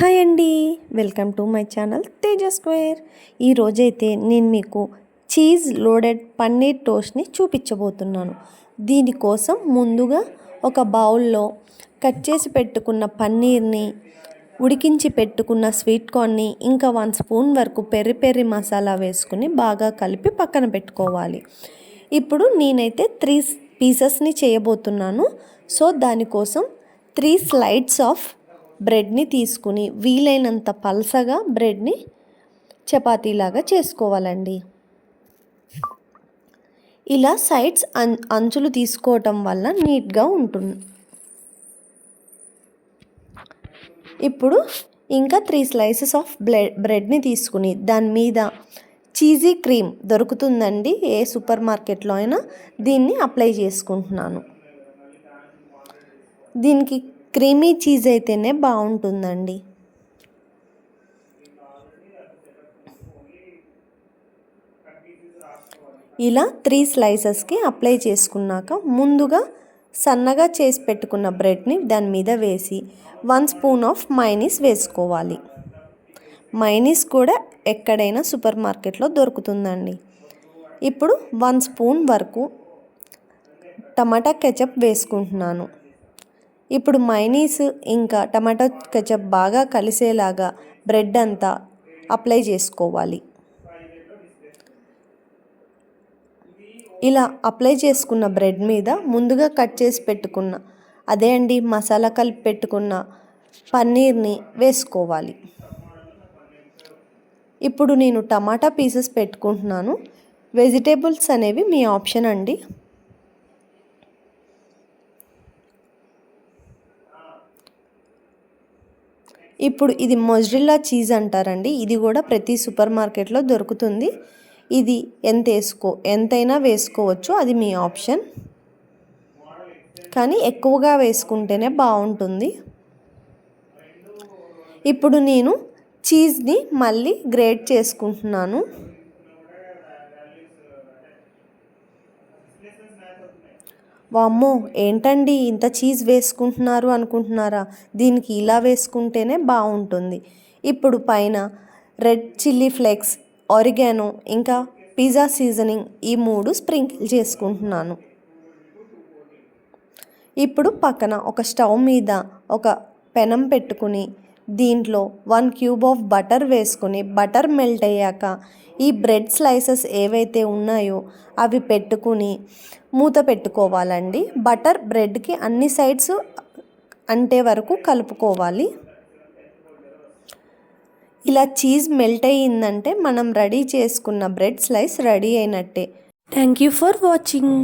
Hi అండి. Welcome to my channel Teja square. ఈరోజైతే నేను మీకు చీజ్ లోడెడ్ పన్నీర్ టోస్ట్ని చూపించబోతున్నాను. దీనికోసం ముందుగా ఒక బౌల్లో కట్ చేసి పెట్టుకున్న పన్నీర్ని ఉడికించి పెట్టుకున్న స్వీట్ కార్న్ని ఇంకా వన్ స్పూన్ వరకు పెర్రి పెర్రి మసాలా వేసుకుని బాగా కలిపి పక్కన పెట్టుకోవాలి. ఇప్పుడు నేనైతే త్రీ పీసెస్ని చేయబోతున్నాను. సో దానికోసం త్రీ స్లైడ్స్ ఆఫ్ బ్రెడ్ని తీసుకుని వీలైనంత పలసగా బ్రెడ్ని చపాతీలాగా చేసుకోవాలండి. ఇలా సైడ్స్ అం అంచులు తీసుకోవటం వల్ల నీట్గా ఉంటుంది. ఇప్పుడు ఇంకా త్రీ స్లైసెస్ ఆఫ్ బ్రెడ్ బ్రెడ్ని తీసుకుని దాని మీద చీజీ క్రీమ్ దొరుకుతుందండి. ఏ సూపర్ మార్కెట్లో అయినా దీన్ని అప్లై చేసుకుంటున్నాను. దీనికి క్రీమీ చీజ్ అయితేనే బాగుంటుందండి. ఇలా త్రీ స్లైసెస్కి అప్లై చేసుకున్నాక ముందుగా సన్నగా చేసి పెట్టుకున్న బ్రెడ్ని దాని మీద వేసి వన్ స్పూన్ ఆఫ్ మైనీస్ వేసుకోవాలి. మైనీస్ కూడా ఎక్కడైనా సూపర్ మార్కెట్లో దొరుకుతుందండి. ఇప్పుడు వన్ స్పూన్ వరకు టమాటా కెచప్ వేసుకుంటున్నాను. ఇప్పుడు మైనీస్ ఇంకా టమాటో కెచప్ బాగా కలిసేలాగా బ్రెడ్ అంతా అప్లై చేసుకోవాలి. ఇలా అప్లై చేసుకున్న బ్రెడ్ మీద ముందుగా కట్ చేసి పెట్టుకున్న అదే అండి మసాలా కలిపి పెట్టుకున్న పన్నీర్ని వేసుకోవాలి. ఇప్పుడు నేను టమాటా పీసెస్ పెట్టుకుంటున్నాను. వెజిటేబుల్స్ అనేవి మీ ఆప్షన్ అండి. ఇప్పుడు ఇది మొజ్రిల్లా చీజ్ అంటారండి. ఇది కూడా ప్రతి సూపర్ మార్కెట్లో దొరుకుతుంది. ఇది ఎంత వేసుకో ఎంతైనా వేసుకోవచ్చు. అది మీ ఆప్షన్. కానీ ఎక్కువగా వేసుకుంటేనే బాగుంటుంది. ఇప్పుడు నేను చీజ్ని మళ్ళీ గ్రేట్ చేసుకుంటున్నాను. వామ్మో ఏంటండి ఇంత చీజ్ వేసుకుంటున్నారు అనుకుంటున్నారా? దీనికి ఇలా వేసుకుంటేనే బాగుంటుంది ఇప్పుడు పైన రెడ్ చిల్లీ ఫ్లేక్స్ ఆరిగానో ఇంకా పిజ్జా సీజనింగ్ ఈ మూడు స్ప్రింకిల్ చేసుకుంటున్నాను. ఇప్పుడు పక్కన ఒక స్టవ్ మీద ఒక పెనం పెట్టుకుని దీంట్లో వన్ క్యూబ్ ఆఫ్ బటర్ వేసుకొని బటర్ మెల్ట్ అయ్యాక ఈ బ్రెడ్ స్లైసెస్ ఏవైతే ఉన్నాయో అవి పెట్టుకుని మూత పెట్టుకోవాలండి. బటర్ బ్రెడ్కి అన్ని సైడ్స్ అంటే వరకు కలుపుకోవాలి. ఇలా చీజ్ మెల్ట్ అయ్యిందంటే మనం రెడీ చేసుకున్న బ్రెడ్ స్లైస్ రెడీ అయినట్టే. Thank you for watching.